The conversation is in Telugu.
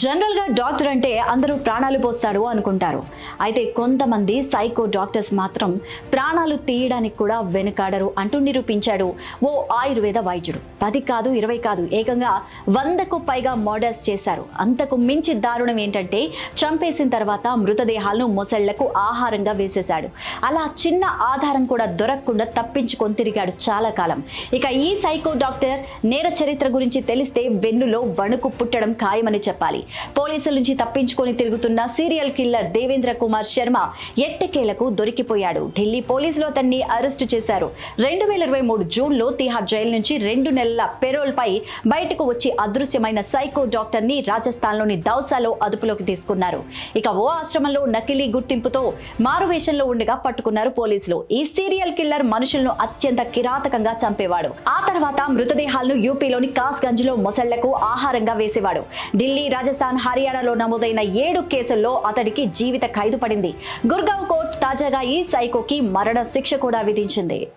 జనరల్గా డాక్టర్ అంటే అందరూ ప్రాణాలు పోస్తాడు అనుకుంటారు. అయితే కొంతమంది సైకో డాక్టర్స్ మాత్రం ప్రాణాలు తీయడానికి కూడా వెనుకాడరు అంటూ నిరూపించాడు ఓ ఆయుర్వేద వైద్యుడు. పది కాదు ఇరవై కాదు ఏకంగా వందకు పైగా మోడల్స్ చేశారు. అంతకు మించి దారుణం ఏంటంటే చంపేసిన తర్వాత మృతదేహాలను మొసళ్ళకు ఆహారంగా వేసేశాడు. అలా చిన్న ఆధారం కూడా దొరకకుండా తప్పించుకొని తిరిగాడు చాలా కాలం. ఇక ఈ సైకో డాక్టర్ నేర చరిత్ర గురించి తెలిస్తే వెన్నులో వణుకు పుట్టడం ఖాయమని చెప్పాలి. పోలీసుల నుంచి తప్పించుకొని తిరుగుతున్న సీరియల్ కిల్లర్ దేవేంద్ర కుమార్ శర్మ ఎట్టకేలకు దొరికిపోయాడు. ఢిల్లీ పోలీసులు అతన్ని అరెస్టు చేశారు. రెండు వేల ఇరవై మూడు జూన్లో తిహార్ జైలు నుంచి రెండు నెలల పెరోల్ పై బయటకు వచ్చి అదృశ్యమైన సైకో డాక్టర్ని రాజస్థాన్లోని దౌసాలో అదుపులోకి తీసుకున్నారు. ఇక ఓ ఆశ్రమంలో నకిలీ గుర్తింపుతో మారువేషంలో ఉండగా పట్టుకున్నారు పోలీసులు. ఈ సీరియల్ కిల్లర్ మనుషులను అత్యంత కిరాతకంగా చంపేవాడు. ఆ తర్వాత మృతదేహాలను యూపీలోని కాస్గంజ్లో మొసళ్ళకు ఆహారంగా వేసేవాడు. ఢిల్లీ రాజస్థాన్ హర్యానాలో నమోదైన ఏడు కేసుల్లో అతడికి జీవిత ఖైదు పడింది. గుర్గావ్ కోర్టు తాజాగా ఈ సైకోకి మరణ శిక్ష కూడా విధించింది.